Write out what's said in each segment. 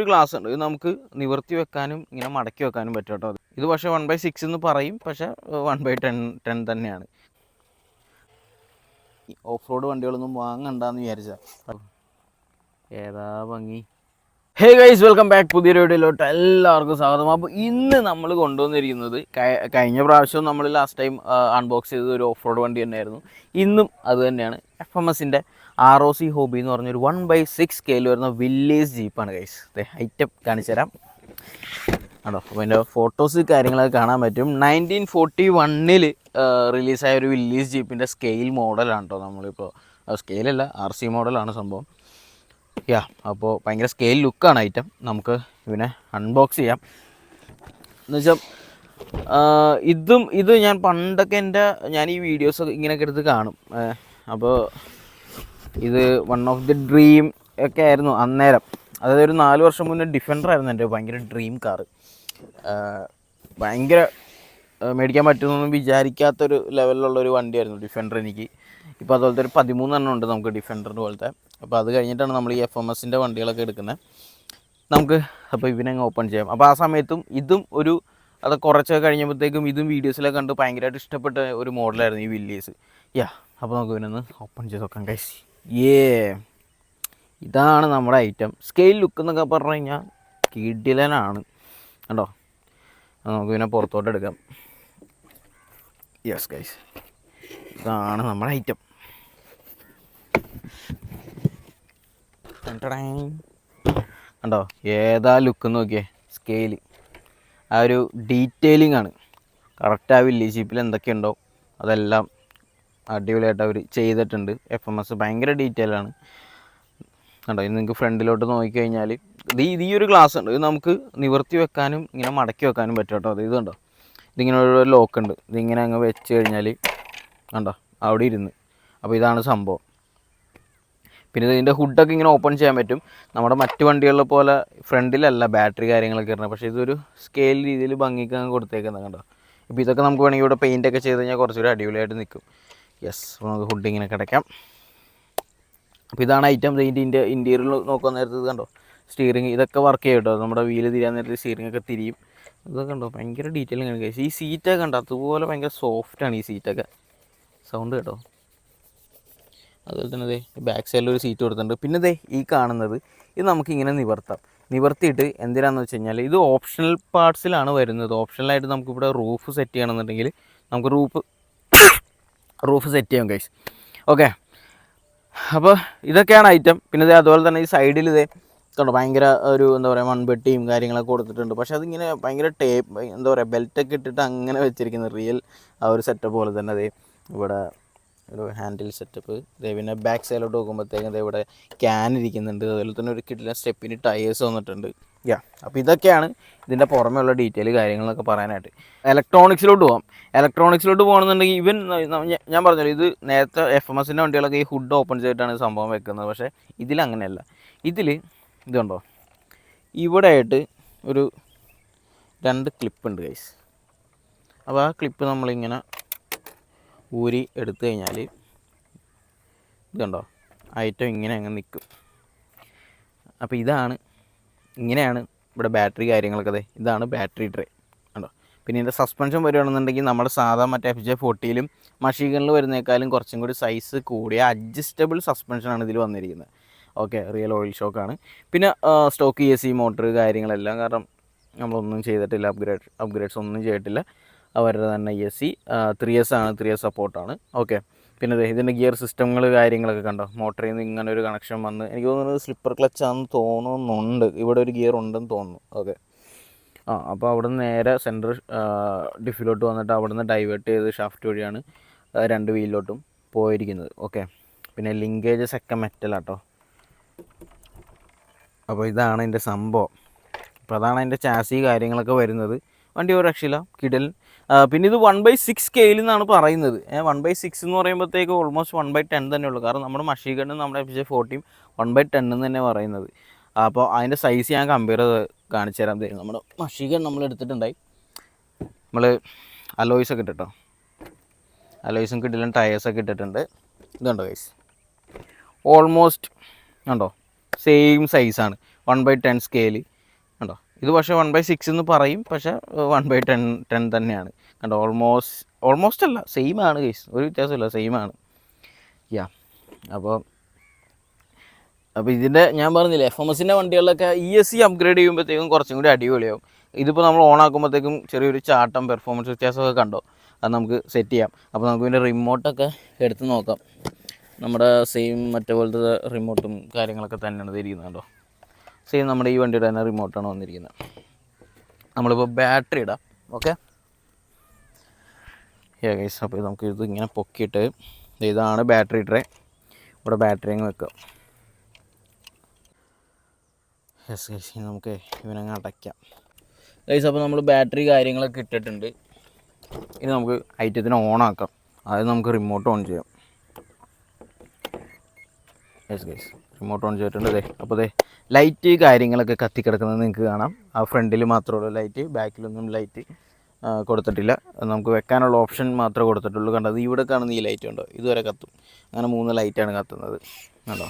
ഒരു ഗ്ലാസ് ഉണ്ട്. ഇത് നമുക്ക് നിവർത്തി വെക്കാനും ഇങ്ങനെ മടക്കി വെക്കാനും പറ്റും കേട്ടോ. ഇത് പക്ഷേ വൺ ബൈ സിക്സ് എന്ന് പറയും. പക്ഷേ വൺ ബൈ ടെൻ ടെൻ തന്നെയാണ്. ഓഫ് റോഡ് വണ്ടികളൊന്നും വാങ്ങണ്ടെന്ന് വിചാരിച്ചാൽ ഏതാ ഭംഗി. ഹേ ഗൈസ് വെൽക്കം ബാക്ക് പുതിയൊരു വീഡിയോയിലോട്ട് എല്ലാവർക്കും സ്വാഗതം. അപ്പോൾ ഇന്ന് നമ്മൾ കൊണ്ടുവന്നിരിക്കുന്നത് കഴിഞ്ഞ പ്രാവശ്യം നമ്മൾ ലാസ്റ്റ് ടൈം അൺബോക്സ് ചെയ്തത് ഒരു ഓഫ് റോഡ് വണ്ടി തന്നെയായിരുന്നു. ഇന്നും അത് തന്നെയാണ്. എഫ് എം എസിന്റെ ആർ ഒ സി ഹോബി എന്ന് പറഞ്ഞൊരു വൺ ബൈ സിക്സ് കെയിൽ വരുന്ന വില്ലേജ് ജീപ്പാണ് ഗൈസ് ഐറ്റം കാണിച്ചു തരാം. ആണോ? അപ്പോൾ അതിന്റെ ഫോട്ടോസ് കാര്യങ്ങളൊക്കെ കാണാൻ പറ്റും. നയന്റീൻ ഫോർട്ടി വണ്ണിൽ റിലീസായ ഒരു വില്ലേജ് ജീപ്പിന്റെ സ്കെയിൽ മോഡലാണ് കേട്ടോ നമ്മളിപ്പോൾ സ്കെയിലല്ല ആർ സി മോഡലാണ് സംഭവം. യാ അപ്പോൾ ഭയങ്കര സ്കെയിൽ ലുക്കാണ് ഐറ്റം നമുക്ക് ഇവനെ അൺബോക്സ് ചെയ്യാം. എന്നുവെച്ചാൽ ഇതും ഇത് ഞാൻ പണ്ടൊക്കെ എന്റെ ഞാൻ ഈ വീഡിയോസ് ഇങ്ങനെയൊക്കെ എടുത്ത് കാണും. അപ്പോൾ ഇത് വൺ ഓഫ് ദി ഡ്രീം ഒക്കെ ആയിരുന്നു അന്നേരം. അതായത് ഒരു നാല് വർഷം മുന്നേ ഡിഫൻഡർ ആയിരുന്നു എന്റെ ഭയങ്കര ഡ്രീം കാറ് ഭയങ്കര മേടിക്കാൻ പറ്റുമെന്നൊന്നും വിചാരിക്കാത്തൊരു ലെവലിലുള്ള ഒരു വണ്ടിയായിരുന്നു ഡിഫൻഡർ എനിക്ക്. ഇപ്പോൾ അതുപോലത്തെ ഒരു പതിമൂന്നെണ്ണം ഉണ്ട് നമുക്ക് ഡിഫെൻഡർ പോലത്തെ. അപ്പോൾ അത് കഴിഞ്ഞിട്ടാണ് നമ്മൾ ഈ എഫ് എം എസിന്റെ വണ്ടികളൊക്കെ എടുക്കുന്നത്. നമുക്ക് അപ്പോൾ ഇവനങ്ങ് ഓപ്പൺ ചെയ്യാം. അപ്പോൾ ആ സമയത്തും ഇതും ഒരു അത് കുറച്ചൊക്കെ കഴിഞ്ഞപ്പോഴത്തേക്കും ഇതും വീഡിയോസിലൊക്കെ കണ്ട് ഭയങ്കരമായിട്ട് ഇഷ്ടപ്പെട്ട ഒരു മോഡലായിരുന്നു ഈ വില്ലീസ് യാ അപ്പോൾ നമുക്ക് ഇവനൊന്ന് ഓപ്പൺ ചെയ്ത് നോക്കാം കൈസ് ഏ ഇതാണ് നമ്മുടെ ഐറ്റം സ്കെയിൽ ലുക്ക് എന്നൊക്കെ പറഞ്ഞു കഴിഞ്ഞാൽ കിടിലനാണ്. കണ്ടോ? നമുക്ക് ഇവനെ പുറത്തോട്ട് എടുക്കാം. യെസ് ഗൈസ് ഇതാണ് നമ്മുടെ ഐറ്റം കണ്ടോ? ഏതാ ലുക്ക് നോക്കിയേ? സ്കെയിൽ ആ ഒരു ഡീറ്റെയിലിംഗ് ആണ്. കറക്റ്റ് ആ വില്ലേജ് ജീപ്പിൽ എന്തൊക്കെയുണ്ടോ അതെല്ലാം അടിപൊളിയായിട്ട് അവർ ചെയ്തിട്ടുണ്ട്. എഫ് എം എസ് ഭയങ്കര ഡീറ്റെയിൽ ആണ്. കണ്ടോ? ഇത് നിങ്ങൾക്ക് ഫ്രണ്ടിലോട്ട് നോക്കിക്കഴിഞ്ഞാൽ ഇത് ഈ- ഒരു ഗ്ലാസ് ഉണ്ട്. ഇത് നമുക്ക് നിവർത്തി വെക്കാനും ഇങ്ങനെ മടക്കി വെക്കാനും പറ്റും കേട്ടോ. അത് ഇതുണ്ടോ ഇതിങ്ങനെ ഒരു ലോക്ക് ഉണ്ട്. ഇതിങ്ങനെ അങ്ങ് വെച്ച് കഴിഞ്ഞാൽ കണ്ടോ? അവിടെ ഇരുന്ന്. അപ്പോൾ ഇതാണ് സംഭവം. പിന്നെ ഇതിന്റെ ഹുഡൊക്കെ ഇങ്ങനെ ഓപ്പൺ ചെയ്യാൻ പറ്റും. നമ്മുടെ മറ്റു വണ്ടികളിലെ പോലെ ഫ്രണ്ടിലല്ല ബാറ്ററി കാര്യങ്ങളൊക്കെ ഇടുന്നത് പക്ഷേ ഇതൊരു സ്കെയിൽ രീതിയിൽ ഭംഗിക്ക് അങ്ങ് കൊടുത്തേക്കുന്നത് കണ്ടോ? ഇപ്പോൾ ഇതൊക്കെ നമുക്ക് വേണമെങ്കിൽ ഇവിടെ പെയിന്റ് ഒക്കെ ചെയ്ത് കഴിഞ്ഞാൽ കുറച്ചുകൂടി അടിപൊളിയായിട്ട് നിൽക്കും. യെസ് നമുക്ക് ഹുഡ് ഇങ്ങനെ കിടക്കാം. അപ്പോൾ ഇതാണ് ഐറ്റം ഇതിന്റെ ഇന്റീരിയൽ നോക്കാൻ നേരത്തെ ഇത് കണ്ടോ? സ്റ്റിയറിംഗ് ഇതൊക്കെ വർക്ക് ചെയ്യും കേട്ടോ. നമ്മുടെ വീൽ തിരിയാൻ നേരത്തെ സ്റ്റിയറിംഗ് ഒക്കെ തിരിയും. ഇതൊക്കെ കണ്ടോ? ഭയങ്കര ആണ് guys. ഈ സീറ്റൊക്കെ കണ്ടോ? അതുപോലെ ഭയങ്കര സോഫ്റ്റാണ് ഈ സീറ്റൊക്കെ സൗണ്ട് കേട്ടോ. അതുപോലെ തന്നെ ദേ ബാക്ക് സൈഡിൽ ഒരു സീറ്റ് കൊടുത്തിട്ടുണ്ട്. പിന്നെ ദേ ഈ കാണുന്നത് ഇത് നമുക്ക് ഇങ്ങനെ നിവർത്താം. നിവർത്തിയിട്ട് എന്തിനാന്ന് വെച്ച് കഴിഞ്ഞാൽ ഇത് ഓപ്ഷണൽ പാർട്സിലാണ് വരുന്നത്. ഓപ്ഷണലായിട്ട് നമുക്കിവിടെ റൂഫ് സെറ്റ് ചെയ്യണമെന്നുണ്ടെങ്കിൽ നമുക്ക് റൂഫ് റൂഫ് സെറ്റ് ചെയ്യാം കൈസ് ഓക്കെ അപ്പോൾ ഇതൊക്കെയാണ് ഐറ്റം പിന്നെ ദേ അതുപോലെ തന്നെ ഈ സൈഡിൽ ഇതേ കണ്ടോ ഭയങ്കര ഒരു എന്താ പറയുക മൺപെട്ടിയും കാര്യങ്ങളൊക്കെ കൊടുത്തിട്ടുണ്ട്. പക്ഷേ അതിങ്ങനെ ഭയങ്കര ടേപ്പ് എന്താ പറയുക ബെൽറ്റൊക്കെ ഇട്ടിട്ട് അങ്ങനെ വെച്ചിരിക്കുന്നത് റിയൽ ആ ഒരു സെറ്റപ്പ് പോലെ തന്നെ അതേ ഇവിടെ ഒരു ഹാൻഡിൽ സെറ്റപ്പ് ഇതേ പിന്നെ ബാക്ക് സൈഡിലോട്ട് നോക്കുമ്പോഴത്തേക്കും ഇവിടെ ക്യാൻ ഇരിക്കുന്നുണ്ട്. അതുപോലെ തന്നെ ഒരു കിട്ടില്ല സ്റ്റെപ്പിന് ടയേഴ്സ് വന്നിട്ടുണ്ട്. യാ അപ്പോൾ ഇതൊക്കെയാണ് ഇതിന്റെ പുറമേ ഉള്ള ഡീറ്റെയിൽ കാര്യങ്ങളൊക്കെ പറയാനായിട്ട്. ഇലക്ട്രോണിക്സിലോട്ട് പോകാം ഇലക്ട്രോണിക്സിലോട്ട് പോകണമെന്നുണ്ടെങ്കിൽ ഇവൻ ഞാൻ പറഞ്ഞല്ലോ ഇത് നേരത്തെ എഫ് എം എസിന്റെ വണ്ടികളൊക്കെ ഈ ഹുഡ് ഓപ്പൺ ചെയ്തിട്ടാണ് ഈ സംഭവം വെക്കുന്നത്. പക്ഷേ ഇതിലങ്ങനെയല്ല ഇതിൽ ഇതുണ്ടോ? ഇവിടെ ആയിട്ട് ഒരു രണ്ട് ക്ലിപ്പ് ഉണ്ട് ഗൈസ് അപ്പോൾ ആ ക്ലിപ്പ് നമ്മളിങ്ങനെ ഊരി എടുത്തു കഴിഞ്ഞാൽ ഇതുണ്ടോ? ഐറ്റം ഇങ്ങനെ അങ്ങ് നിൽക്കും അപ്പോൾ ഇതാണ് ഇങ്ങനെയാണ് ഇവിടെ ബാറ്ററി കാര്യങ്ങളൊക്കെ അതെ ഇതാണ് ബാറ്ററി ട്രേ. കണ്ടോ? പിന്നെ ഇതിന്റെ സസ്പെൻഷൻ വരുവാണെന്നുണ്ടെങ്കിൽ നമ്മൾ സാധാ മറ്റേ എഫ് ജെ ഫോർട്ടിയിലും മഷീഗണിൽ വരുന്നേക്കാളും കുറച്ചും കൂടി സൈസ് കൂടിയ അഡ്ജസ്റ്റബിൾ സസ്പെൻഷനാണ് ഇതിൽ വന്നിരിക്കുന്നത്. ഓക്കെ റിയൽ ഓയിൽ ഷോക്കാണ് പിന്നെ സ്റ്റോക്ക് എ സി മോട്ടർ കാര്യങ്ങളെല്ലാം കാരണം നമ്മളൊന്നും ചെയ്തിട്ടില്ല അപ്ഗ്രേഡ് അപ്ഗ്രേഡ്സ് ഒന്നും ചെയ്തിട്ടില്ല. അവരുടെ തന്നെ എ സി ത്രീ എസ് ആണ് ത്രീ എസ് സപ്പോർട്ടാണ് ഓക്കെ പിന്നെ അതെ ഇതിന്റെ ഗിയർ സിസ്റ്റങ്ങൾ കാര്യങ്ങളൊക്കെ കണ്ടോ? മോട്ടറിൽ നിന്ന് ഇങ്ങനെ ഒരു കണക്ഷൻ വന്ന്. എനിക്ക് തോന്നുന്നത് സ്ലിപ്പർ ക്ലച്ച് ആണെന്ന് തോന്നുന്നുണ്ട്. ഇവിടെ ഒരു ഗിയർ ഉണ്ടെന്ന് തോന്നുന്നു. ഓക്കെ ആ അപ്പോൾ അവിടെ നിന്ന് നേരെ സെന്റർ ഡിഫിലോട്ട് വന്നിട്ട് അവിടെ നിന്ന് ഡൈവേർട്ട് ചെയ്ത് ഷാഫ്റ്റ് വഴിയാണ് രണ്ട് വീലിലോട്ടും പോയിരിക്കുന്നത്. ഓക്കെ പിന്നെ ലിങ്കേജസ് ഒക്കെ മെറ്റലാട്ടോ അപ്പോൾ ഇതാണ് എന്റെ സംഭവം. അപ്പോൾ അതാണ് അതിന്റെ ചാസി കാര്യങ്ങളൊക്കെ വരുന്നത്. വണ്ടി ഒരു രക്ഷയില്ല. കിടൽ പിന്നെ ഇത് വൺ ബൈ സിക്സ് സ്കെയിൽ എന്നാണ് പറയുന്നത്. വൺ ബൈ സിക്സ് എന്ന് പറയുമ്പോഴത്തേക്ക് ഓൾമോസ്റ്റ് വൺ ബൈ ടെൻ തന്നെ ഉള്ളൂ. കാരണം നമ്മുടെ മഷീഗണ്ണും നമ്മുടെ എഫ് ജെ ഫോർട്ടിയും വൺ ബൈ ടെൻ എന്ന് തന്നെ പറയുന്നത്. അപ്പോൾ അതിന്റെ സൈസ് ഞാൻ കമ്പയർ ചെയ്ത് കാണിച്ചു തരാൻ തരും നമ്മുടെ മഷീഗൺ നമ്മൾ എടുത്തിട്ടുണ്ടായി. നമ്മൾ അലോയ്സൊക്കെ ഇട്ടിട്ടോ? അലോയ്സും കിട്ടില്ല ടയേഴ്സൊക്കെ ഇട്ടിട്ടുണ്ട്. ഇതുണ്ടോ ഗൈസ് ഓൾമോസ്റ്റ് ഉണ്ടോ സെയിം സൈസാണ് വൺ ബൈ ടെൻ സ്കെയിൽ ഇത് പക്ഷേ വൺ ബൈ സിക്സ് എന്ന് പറയും. പക്ഷേ വൺ ബൈ ടെൻ ടെൻ തന്നെയാണ്. കണ്ടോ ഓൾമോസ്റ്റ് ഓൾമോസ്റ്റ് അല്ല സെയിം ആണ് കേസ് ഒരു വ്യത്യാസമില്ല സെയിം ആണ്. യാ അപ്പോൾ അപ്പോൾ ഇതിന്റെ ഞാൻ പറഞ്ഞില്ല എഫ് എം എസിന്റെ വണ്ടികളിലൊക്കെ ഇ എസ് സി അപ്ഗ്രേഡ് ചെയ്യുമ്പോഴത്തേക്കും കുറച്ചും കൂടി അടിപൊളിയാവും. ഇതിപ്പോൾ നമ്മൾ ഓൺ ആക്കുമ്പോഴത്തേക്കും ചെറിയൊരു ചാട്ടം പെർഫോമൻസ് വ്യത്യാസമൊക്കെ കണ്ടോ? അത് നമുക്ക് സെറ്റ് ചെയ്യാം. അപ്പോൾ നമുക്ക് ഇതിന്റെ റിമോട്ടൊക്കെ എടുത്ത് നോക്കാം. നമ്മുടെ സെയിം മറ്റേ പോലത്തെ റിമോട്ടും കാര്യങ്ങളൊക്കെ തന്നെയാണ് തിരിയുന്നത് കേട്ടോ സെയിം നമ്മുടെ ഈ വണ്ടിയുടെ തന്നെ റിമോട്ടാണ് വന്നിരിക്കുന്നത്. നമ്മളിപ്പോൾ ബാറ്ററി ഇടാം. ഓക്കെ ഏകദേശം അപ്പോൾ നമുക്ക് ഇത് ഇങ്ങനെ പൊക്കിയിട്ട് ഇതാണ് ബാറ്ററി ട്രേ ഇവിടെ ബാറ്ററി അങ്ങ് വെക്കാം. യെസ് ഗൈസ് നമുക്ക് ഇവനങ്ങ് അടയ്ക്കാം. ഗൈസ് അപ്പോൾ നമ്മൾ ബാറ്ററി കാര്യങ്ങളൊക്കെ ഇട്ടിട്ടുണ്ട്. ഇനി നമുക്ക് ഐറ്റത്തിന് ഓൺ ആക്കാം. അതായത് നമുക്ക് റിമോട്ട് ഓൺ ചെയ്യാം. യെസ് ഗൈസ് റിമോട്ട് ഓൺ ചെയ്തിട്ടുണ്ട് അതെ അപ്പോൾ അതെ ലൈറ്റ് കാര്യങ്ങളൊക്കെ കത്തിക്കിടക്കുന്നത് നിങ്ങൾക്ക് കാണാം. ആ ഫ്രണ്ടിൽ മാത്രമേ ലൈറ്റ് ബാക്കിലൊന്നും ലൈറ്റ് കൊടുത്തിട്ടില്ല. നമുക്ക് വെക്കാനുള്ള ഓപ്ഷൻ മാത്രമേ കൊടുത്തിട്ടുള്ളൂ. കണ്ടത് ഇവിടെ കാണുന്ന ഈ ലൈറ്റ് ഉണ്ടോ? ഇതുവരെ കത്തും. അങ്ങനെ മൂന്ന് ലൈറ്റാണ് കത്തുന്നത്. കണ്ടോ?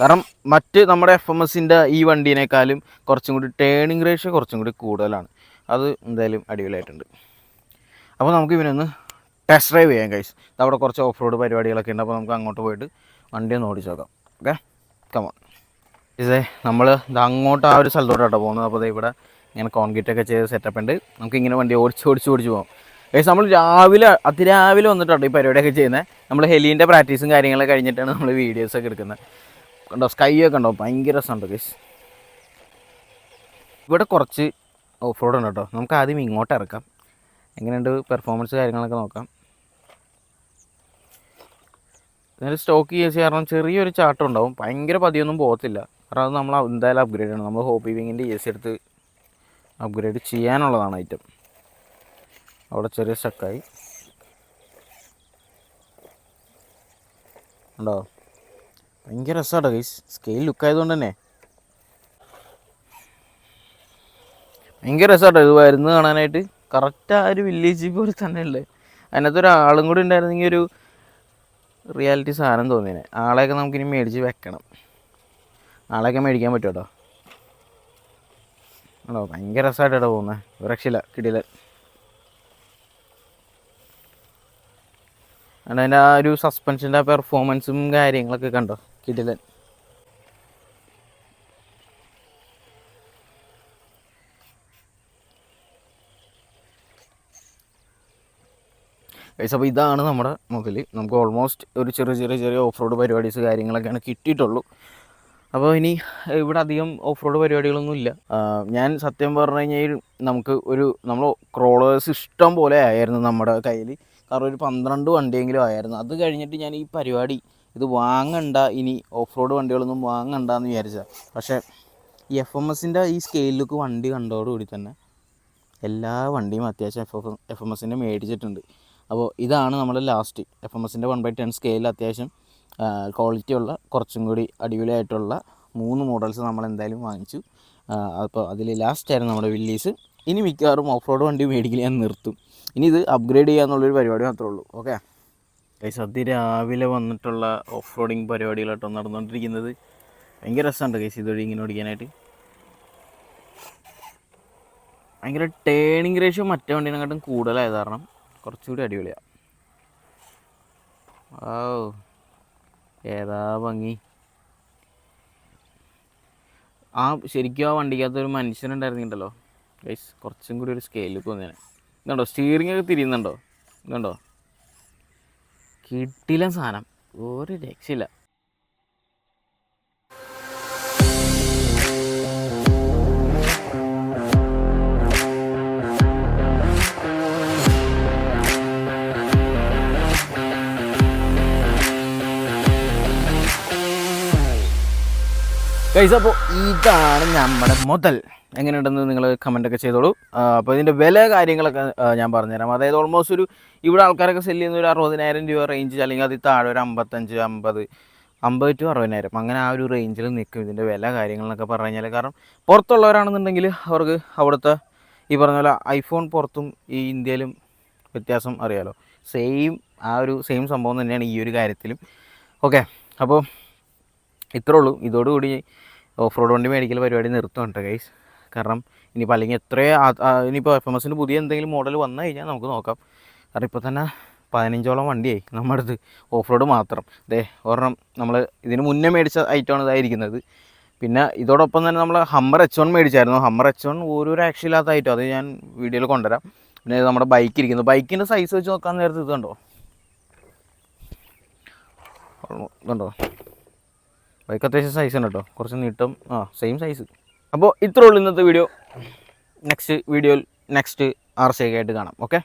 കാരണം മറ്റ് നമ്മുടെ എഫ് എം എസിന്റെ ഈ വണ്ടീനേക്കാളും കുറച്ചും കൂടി ടേണിംഗ് റേഷ്യോ കുറച്ചും കൂടി കൂടുതലാണ്. അത് എന്തായാലും അടിപൊളിയായിട്ടുണ്ട്. അപ്പോൾ നമുക്ക് ഇവനൊന്ന് ടെസ്റ്റ് ഡ്രൈവ് ചെയ്യാം കൈസ് അവിടെ കുറച്ച് ഓഫ് റോഡ് പരിപാടികളൊക്കെ ഉണ്ട്. അപ്പോൾ നമുക്ക് അങ്ങോട്ട് പോയിട്ട് വണ്ടി ഒന്ന് ഓടിച്ചു നോക്കാം ഓക്കെ കമോൺ ഇതേ നമ്മൾ അങ്ങോട്ട് ആ ഒരു സ്ഥലത്തോട്ടാണ് പോകുന്നത്. അപ്പോൾ ഇവിടെ ഇങ്ങനെ കോൺക്രീറ്റ് ഒക്കെ ചെയ്ത് സെറ്റപ്പ് ഉണ്ട്. നമുക്ക് ഇങ്ങനെ വണ്ടി ഓടിച്ച് ഓടിച്ച് ഓടിച്ച് പോകാം ഏകദേശം നമ്മൾ രാവിലെ അതിരാവിലെ വന്നിട്ടുണ്ട് ഈ പരിപാടിയൊക്കെ ചെയ്യുന്നത്. നമ്മൾ ഹെലീന്റെ പ്രാക്ടീസും കാര്യങ്ങളൊക്കെ കഴിഞ്ഞിട്ടാണ് നമ്മൾ വീഡിയോസൊക്കെ എടുക്കുന്നത്. കണ്ടോ സ്കൈ ഒക്കെ ഉണ്ടോ ഭയങ്കര രസമുണ്ട് ഗൈസ് ഇവിടെ കുറച്ച് ഓഫ് റോഡ് ഉണ്ട് കേട്ടോ. നമുക്ക് ആദ്യം ഇങ്ങോട്ട് ഇറക്കാം. എങ്ങനെയുണ്ട് പെർഫോമൻസ് കാര്യങ്ങളൊക്കെ നോക്കാം. ഇതിന് സ്റ്റോക്ക് ചെയ്യാൻ കാരണം ചെറിയൊരു ചാട്ടം ഉണ്ടാവും. ഭയങ്കര പതിയൊന്നും പോകത്തില്ല. കാരണം അത് നമ്മൾ എന്തായാലും അപ്ഗ്രേഡ് ചെയ്യണം. നമ്മൾ ഹോപ്പി വിങ്ങിന്റെ എ സി എടുത്ത് അപ്ഗ്രേഡ് ചെയ്യാനുള്ളതാണ് ഐറ്റം അവിടെ ചെറിയ സ്റ്റക്കായി ഉണ്ടോ? ഭയങ്കര രസമാണ് ഗൈസ് സ്കെയിൽ ലുക്ക് ആയതുകൊണ്ട് തന്നെ. ഭയങ്കര രസമാണ് ഇത് വരുന്നത് കാണാനായിട്ട്. കറക്റ്റ് ആ ഒരു വില്ലേജ് പോലെ തന്നെ ഉള്ളത്. അതിനകത്ത് ഒരാളും കൂടി ഉണ്ടായിരുന്നെങ്കിൽ ഒരു റിയാലിറ്റി സാധനം തോന്നിയേനെ. ആളെയൊക്കെ നമുക്കിനി മേടിച്ച് വെക്കണം. ആളെയൊക്കെ മേടിക്കാൻ പറ്റും കേട്ടോ ആണോ ഭയങ്കര രസമായിട്ടാണ് പോകുന്നത് ഒരു രക്ഷയില്ല കിടിയില്ല അതിന്റെ ആ ഒരു സസ്പെൻഷന്റെ പെർഫോമൻസും കാര്യങ്ങളൊക്കെ കണ്ടോ? കിടിലൻ. ഗൈസ് അപ്പോൾ ഇതാണ് നമ്മുടെ മുതൽ നമുക്ക് ഓൾമോസ്റ്റ് ഒരു ചെറിയ ചെറിയ ചെറിയ ഓഫ് റോഡ് പരിപാടീസ് കാര്യങ്ങളൊക്കെയാണ് കിട്ടിയിട്ടുള്ളൂ. അപ്പോൾ ഇനി ഇവിടെ അധികം ഓഫ് റോഡ് പരിപാടികളൊന്നും ഇല്ല. ഞാൻ സത്യം പറഞ്ഞു കഴിഞ്ഞാൽ നമുക്ക് ഒരു നമ്മൾ ക്രോളേഴ്സ് ഇഷ്ടം പോലെ ആയിരുന്നു നമ്മുടെ കയ്യിൽ കാരണം ഒരു പന്ത്രണ്ട് വണ്ടിയെങ്കിലും ആയിരുന്നു. അത് കഴിഞ്ഞിട്ട് ഞാൻ ഈ പരിപാടി ഇത് വാങ്ങണ്ട ഇനി ഓഫ് റോഡ് വണ്ടികളൊന്നും വാങ്ങണ്ട എന്ന് വിചാരിച്ച പക്ഷേ ഈ എഫ് എം എസിന്റെ ഈ സ്കെയിലിലേക്ക് വണ്ടി കണ്ടതോടുകൂടി തന്നെ എല്ലാ വണ്ടിയും അത്യാവശ്യം എഫ് എഫ് എഫ് എം എസിന്റെ മേടിച്ചിട്ടുണ്ട്. അപ്പോൾ ഇതാണ് നമ്മുടെ ലാസ്റ്റ് എഫ് എം എസിന്റെ വൺ ബൈ ടെൻ സ്കെയിലിൽ അത്യാവശ്യം ക്വാളിറ്റി ഉള്ള കുറച്ചും കൂടി അടിപൊളിയായിട്ടുള്ള മൂന്ന് മോഡൽസ് നമ്മൾ എന്തായാലും വാങ്ങിച്ചു. അപ്പോൾ അതിൽ ലാസ്റ്റ് ആയിരുന്നു നമ്മുടെ വില്ലീസ് ഇനി മിക്കവാറും ഓഫ് റോഡ് വണ്ടി മേടിക്കൽ ഞാൻ നിർത്തും. ഇനി ഇത് അപ്ഗ്രേഡ് ചെയ്യാന്നുള്ളൊരു പരിപാടി മാത്രമേ ഉള്ളൂ. ഓക്കെ ഗൈസ് അതിരാവിലെ വന്നിട്ടുള്ള ഓഫ് റോഡിങ് പരിപാടികളായിട്ടോ നടന്നുകൊണ്ടിരിക്കുന്നത് ഭയങ്കര രസമുണ്ട് ഗൈസ് ഇതുവഴി ഇങ്ങനെ ഓടിക്കാനായിട്ട്. ഭയങ്കര ടേണിങ് റേഷ്യോ മറ്റേ വണ്ടീനെക്കാട്ടും കൂടുതലായത് കാരണം കുറച്ചുകൂടി അടിപൊളിയാണ് ഓ ഏതാ ഭംഗി. ആ ശരിക്കും ആ വണ്ടിക്കകത്ത് ഒരു മനുഷ്യനുണ്ടായിരുന്നുണ്ടല്ലോ ഗൈസ് കുറച്ചും കൂടി ഒരു സ്കെയിലിൽ തോന്നിയാണ്. ഇതുണ്ടോ? സ്റ്റിയറിംഗ് ഒക്കെ തിരിയുന്നുണ്ടോ? ഇതുണ്ടോ? കിട്ടില്ല സാധനം. ഒരു രക്ഷയില്ല. ഗൈസ് അപ്പോൾ ഇതാണ് നമ്മുടെ മുതൽ. എങ്ങനെയുണ്ടെന്ന് നിങ്ങൾ കമന്റൊക്കെ ചെയ്തോളൂ. അപ്പോൾ ഇതിന്റെ വില കാര്യങ്ങളൊക്കെ ഞാൻ പറഞ്ഞുതരാം. അതായത് ഓൾമോസ്റ്റ് ഒരു ഇവിടെ ആൾക്കാരൊക്കെ സെല്ല് ചെയ്യുന്ന ഒരു അറുപതിനായിരം രൂപ റേഞ്ച് അല്ലെങ്കിൽ അതിൽ താഴെ ഒരു അമ്പത്തഞ്ച് അമ്പത് അമ്പത് ടു അറുപതിനായിരം. അങ്ങനെ ആ ഒരു റേഞ്ചിൽ നിൽക്കും ഇതിന്റെ വില കാര്യങ്ങളെന്നൊക്കെ പറഞ്ഞു കഴിഞ്ഞാൽ കാരണം പുറത്തുള്ളവരാണെന്നുണ്ടെങ്കിൽ അവർക്ക് അവിടുത്തെ ഈ പറഞ്ഞ പോലെ ഐഫോൺ പുറത്തും ഈ ഇന്ത്യയിലും വ്യത്യാസം അറിയാലോ. സെയിം ആ ഒരു സെയിം സംഭവം തന്നെയാണ് ഈ ഒരു കാര്യത്തിലും. ഓക്കെ അപ്പോൾ ഇത്രേ ഉള്ളൂ. ഇതോടുകൂടി ഓഫ് റോഡ് വണ്ടി മേടിക്കൽ പരിപാടി നിർത്തുന്നുണ്ട് ഗൈസ് കാരണം ഇനിയിപ്പോൾ അല്ലെങ്കിൽ ആ- ഇനിയിപ്പോൾ എഫ് എം എസിന്റെ പുതിയ എന്തെങ്കിലും മോഡൽ വന്നു കഴിഞ്ഞാൽ നമുക്ക് നോക്കാം. കാരണം ഇപ്പോൾ തന്നെ പതിനഞ്ചോളം വണ്ടിയായി നമ്മുടെ അടുത്ത് ഓഫ് റോഡ് മാത്രം. ദേ ഒരെണ്ണം നമ്മൾ ഇതിന് മുന്നേ മേടിച്ച ഐറ്റമാണ് ഇതായിരിക്കുന്നത്. പിന്നെ ഇതോടൊപ്പം തന്നെ നമ്മൾ ഹമ്മർ എച്ച് വൺ മേടിച്ചായിരുന്നു. ഹമ്മർ എച്ച് വൺ ഒരു രക്ഷയില്ലാത്ത ഐറ്റം അത് ഞാൻ വീഡിയോയിൽ കൊണ്ടുവരാം. പിന്നെ നമ്മുടെ ബൈക്ക് ഇരിക്കുന്നു. ബൈക്കിന്റെ സൈസ് വെച്ച് നോക്കാൻ നേരത്തെ ഇത് കണ്ടോ? ഇതുണ്ടോ ബൈക്ക് അത്യാവശ്യം സൈസ് ഉണ്ട് കേട്ടോ കുറച്ച് നീട്ടം. ആ സെയിം സൈസ് അപ്പോൾ ഇത്രയുള്ളൂ ഇന്നത്തെ വീഡിയോ നെക്സ്റ്റ് വീഡിയോയിൽ നെക്സ്റ്റ് ആർ സി ഒക്കെ ആയിട്ട് കാണാം. ഓക്കെ